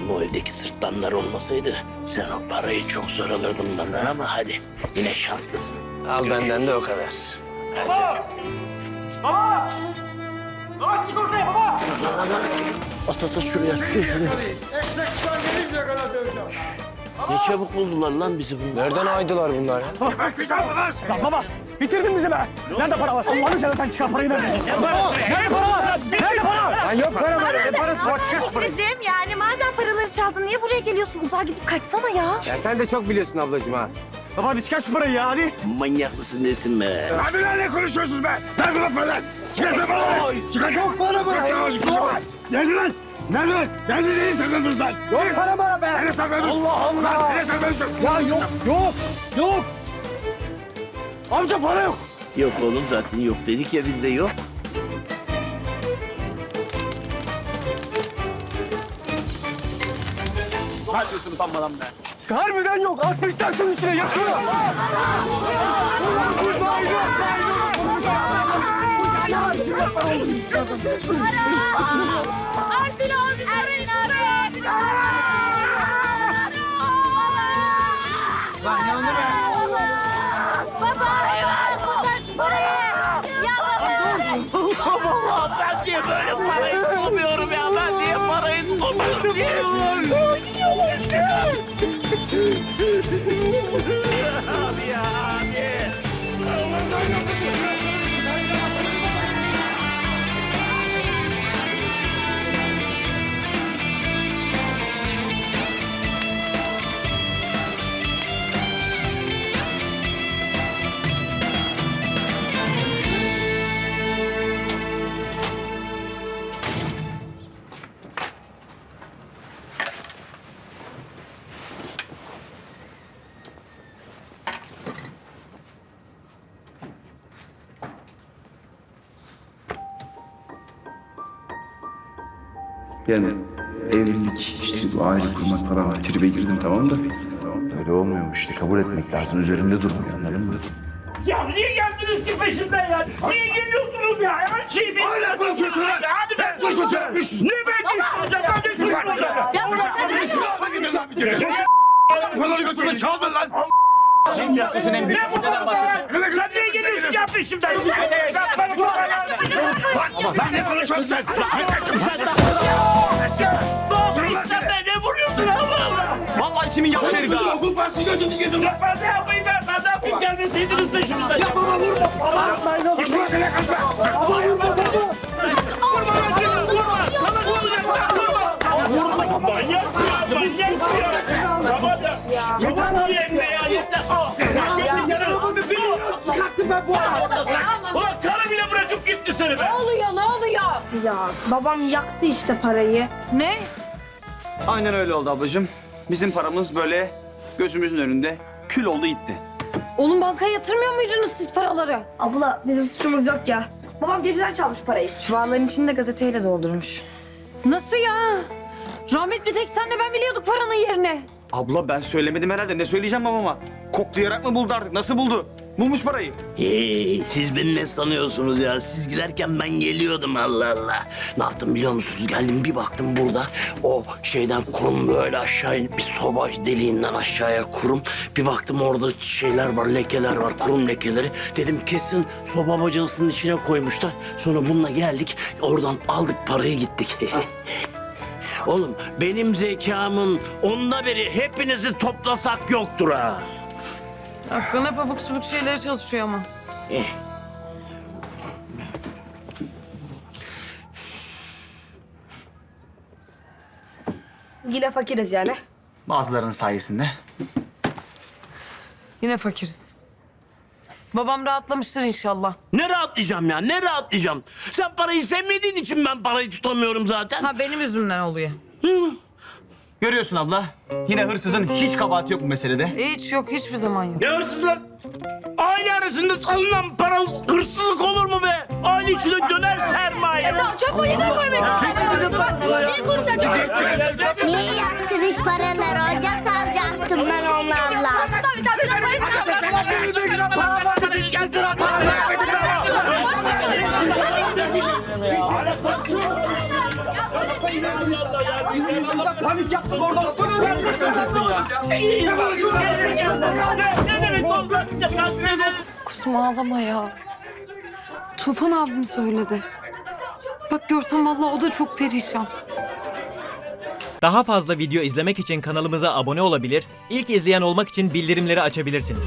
Şimdi o evdeki sırtlanlar olmasaydı. Sen o parayı çok zor alırdın benden ama hadi. Yine şanslısın. Al benden de o kadar. At at at şuraya şuraya şuraya. Ne çabuk buldular lan bizi bunlar. Nereden aydılar bunlar ya? Ya baba bitirdin bizi be. Nerede para var? Allah'ını seversen çıkar parayı nerede? Nerede para var? Nerede para? Lan yok para var. Ne parası var? Çıkar şu parayı. Babacığım yani madem paraları çaldın niye buraya geliyorsun? Uzağa gidip kaçsana ya. Ya sen de çok biliyorsun ablacığım ha. Baba hadi çıkar şu parayı ya hadi. Manyak mısın nesin be? Abi lan ne konuşuyorsunuz be? Nerede lan paralar? Çıkar lan paraları! Çıkar yok para mı? Nerede lan? Nerede lan? Nerede nereye sakladınız lan? Yok para bana be. Nereye sakladınız? Allah Allah. Lan nereye sakladınız? Ya yok yok yok. Amca para yok. Yok oğlum zaten yok dedik ya bizde yok. Harbiden yok. Atmışlar şunun içine yakıyor. Ersin abi! Ersin abi! Lan Yani evlilik, işte bu aile kurmak falan var. Tribe girdim tamam da. Öyle olmuyormuş işte. Kabul etmek lazım. Üzerinde durmuyor anladın mı? Ya niye geldiniz ki peşimden ya? Niye geliyorsunuz ya? Her şeyi benim. Hala konuşuyorsun lan. Hadi ben suçlusum. Ne ben suçlusum? Ben de suçlusum. Ya bırak Paraları götürme çaldın lan. Sen yaptısın en büyük. Sen niye geliyorsun ya peşimden? Ben Lan ne konuşuyorsun sen? Vallahi kimin yaptı herif ya. Okul parası götürdün götürdün. Lan ben ne yapayım ben? Ben ne yapayım? Gelmeseydiniz de şurada. Ya baba vurma. Baba. Kaçma kale kaçma. Baba vurma baba. Vurma lan vurma. Vurma. Sana vuracağım ben vurma. Vurma. Manyak ya. Manyak ya. Tamam ya. Yeter lan. Yeter ya. Yeter. Çıkarttı ben bu arada. Ulan karı bile bırakıp gitti seni be. Ne oluyor ne oluyor? Ya babam yaktı işte parayı. Ne? Aynen öyle oldu ablacığım. Bizim paramız böyle gözümüzün önünde kül oldu gitti. Oğlum bankaya yatırmıyor muydunuz siz paraları? Abla bizim suçumuz yok ya. Babam geceden çalmış parayı. Çuvalların içini de gazeteyle doldurmuş. Nasıl ya? Rahmetli tek senle ben biliyorduk paranın yerini. Abla ben söylemedim herhalde. Ne söyleyeceğim babama? Koklayarak mı buldu artık? Nasıl buldu? Bulmuş parayı. Hey, siz beni ne sanıyorsunuz ya? Siz giderken ben geliyordum Allah Allah. Ne yaptım biliyor musunuz? Geldim bir baktım burada. O şeyden kurum böyle aşağı bir soba deliğinden aşağıya kurum. Bir baktım orada şeyler var, lekeler var, kurum lekeleri. Dedim kesin soba bacasının içine koymuşlar. Sonra bununla geldik. Oradan aldık parayı gittik. Oğlum benim zekamın onda biri hepinizi toplasak yoktur ha. Aklına pabuk subuk şeylere çalışıyor ama. Eh. Yine fakiriz yani. Bazılarının sayesinde. Yine fakiriz. Babam rahatlamıştır inşallah. Ne rahatlayacağım ya? Ne rahatlayacağım? Sen parayı sevmediğin için ben parayı tutamıyorum zaten. Ha benim yüzümden oluyor. Görüyorsun abla. Yine hırsızın hiç kabahati yok bu meselede. Hiç yok hiçbir zaman yok. Ne hırsızlık? Aile arasında alınan para hırsızlık olur mu be? Aile içine döner sermaye. E tamam çöp poşetine koymasın sen. Kim konuşacak? Niye yaktınız paraları? Ocak alacaktım ben onlarla. Tabii tabii tabii. Para vardı bil gel dur para. Panik yaptık orada. Söylesin ya? Ne demek oldu? Kusum ağlama ya. Tufan abim söyledi. Bak görsen vallahi o da çok perişan. Daha fazla video izlemek için kanalımıza abone olabilir, ilk izleyen olmak için bildirimleri açabilirsiniz.